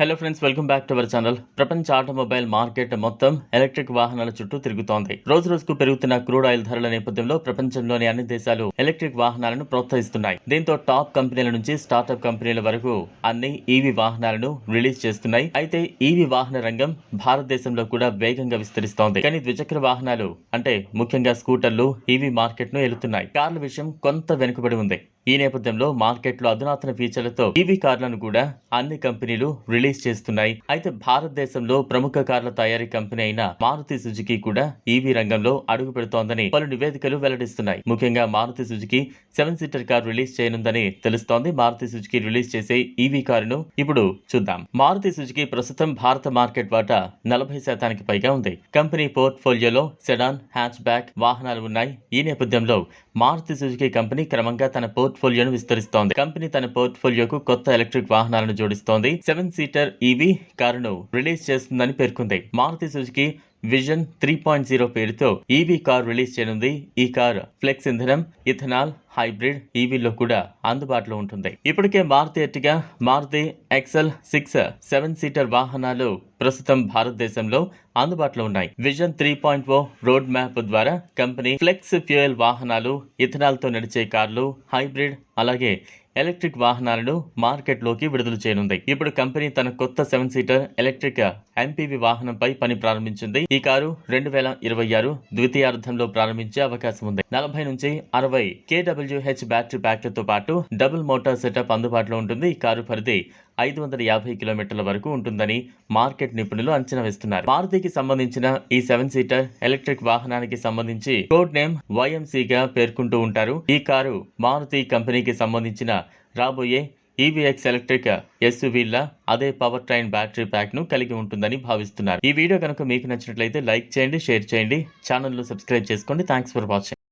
Hello friends welcome back to our channel ప్రపంచ automobile market మొత్తం electric వాహనాల చుట్టూ తిరుగుతోంది. రోజు రోజుకు పెరుగుతున్న క్రూడ్ ఆయిల్ ధరల నేపథ్యంలో ప్రపంచంలోని అన్ని దేశాలు ఎలక్ట్రిక్ వాహనాలను ప్రోత్సహిస్తున్నాయి. దీంతో టాప్ కంపెనీల నుంచి స్టార్టప్ కంపెనీల వరకు అన్ని ఈవీ వాహనాలను రిలీజ్ చేస్తున్నాయి. అయితే ఈవీ వాహన రంగం భారతదేశంలో కూడా వేగంగా విస్తరిస్తోంది. కానీ ద్విచక్ర వాహనాలు అంటే ముఖ్యంగా స్కూటర్లు ఈవీ మార్కెట్ను ఏలుతున్నాయి. కార్ల విషయం కొంత వెనుకబడి ఉంది. ఈ నేపథ్యంలో మార్కెట్లో అధునాతన ఫీచర్లతో ఈవీ కార్లను కూడా అన్ని కంపెనీలు రిలీజ్ చేస్తున్నాయి. అయితే భారతదేశంలో ప్రముఖ కార్ల తయారీ కంపెనీ అయిన మారుతి సుజుకి కూడా ఈవీ రంగంలో అడుగు పెడుతోందని పలు నివేదికలు వెల్లడిస్తున్నాయి. ముఖ్యంగా Maruti Suzuki seven seater car release చేయనుందని తెలుస్తోంది. మారుతి సుజుకి రిలీజ్ చేసే ఈవీ కారును ఇప్పుడు చూద్దాం. మారుతి సుజుకి ప్రస్తుతం భారత మార్కెట్ వాటా నలభై శాతానికి పైగా ఉంది. కంపెనీ పోర్ట్ఫోలియోలో సెడాన్ హ్యాచ్ బ్యాక్ వాహనాలు ఉన్నాయి. ఈ నేపథ్యంలో మారుతి సుజుకి కంపెనీ క్రమంగా తన పోర్ట్ పోర్ట్ఫోలియోను విస్తరిస్తోంది. కంపెనీ తన పోర్ట్ఫోలియోకు కొత్త ఎలక్ట్రిక్ వాహనాలను జోడిస్తోంది. సెవెన్ సీటర్ ఈవీ కారును రిలీజ్ చేస్తుందని పేర్కొంది. Maruti Suzuki vision three point zero పేరుతో ఈవీ కార్ రిలీజ్ చేయనుంది. ఈ కార్ ఫ్లెక్స్ ఇంధనం ఇథనాల్ హైబ్రిడ్ ఈవీలో కూడా అందుబాటులో ఉంటుంది. ఇప్పటికే Maruti Ertiga Maruti XL six seven seater వాహనాలు ప్రస్తుతం భారతదేశంలో అందుబాటులో ఉన్నాయి. Vision three point o road map ద్వారా కంపెనీ ఫ్లెక్స్ ఫ్యూయల్ వాహనాలు ఇథనాల్తో నడిచే కార్లు హైబ్రిడ్ అలాగే ఎలక్ట్రిక్ వాహనాలను మార్కెట్లోకి విడుదల చేయనుంది. ఇప్పుడు కంపెనీ తన కొత్త సెవెన్ సీటర్ ఎలక్ట్రిక్ ఎంపీవి వాహనంపై పని ప్రారంభించింది. ఈ కారు రెండు వేల ఇరవై ఆరు ద్వితీయార్థంలో ప్రారంభించే అవకాశం ఉంది. నలభై నుంచి అరవై కేడబ్ల్యూహెచ్ బ్యాటరీ ప్యాక్లతో పాటు డబుల్ మోటార్ సెటప్ అందుబాటులో ఉంటుంది. ఈ కారు పరిధి ఐదు వందల యాభై కిలోమీటర్ల వరకు ఉంటుందని మార్కెట్ నిపుణులు అంచనా వేస్తున్నారు. మారుతికి సంబంధించిన ఈ సెవెన్ సీటర్ ఎలక్ట్రిక్ వాహనానికి సంబంధించి కోడ్ నేమ్ వైఎంసీగా గా పేర్కొంటూ ఉంటారు. ఈ కారు మారుతి కంపెనీకి సంబంధించిన రాబోయే ఈవీఎక్స్ ఎలక్ట్రిక్ ఎస్యూవీల అదే పవర్ ట్రైన్ బ్యాటరీ ప్యాక్ను కలిగి ఉంటుందని భావిస్తున్నారు. ఈ వీడియో కనుక మీకు నచ్చినట్లయితే లైక్ చేయండి షేర్ చేయండి. ఛానల్ సబ్స్క్రైబ్ చేసుకోండి. Thanks for watching.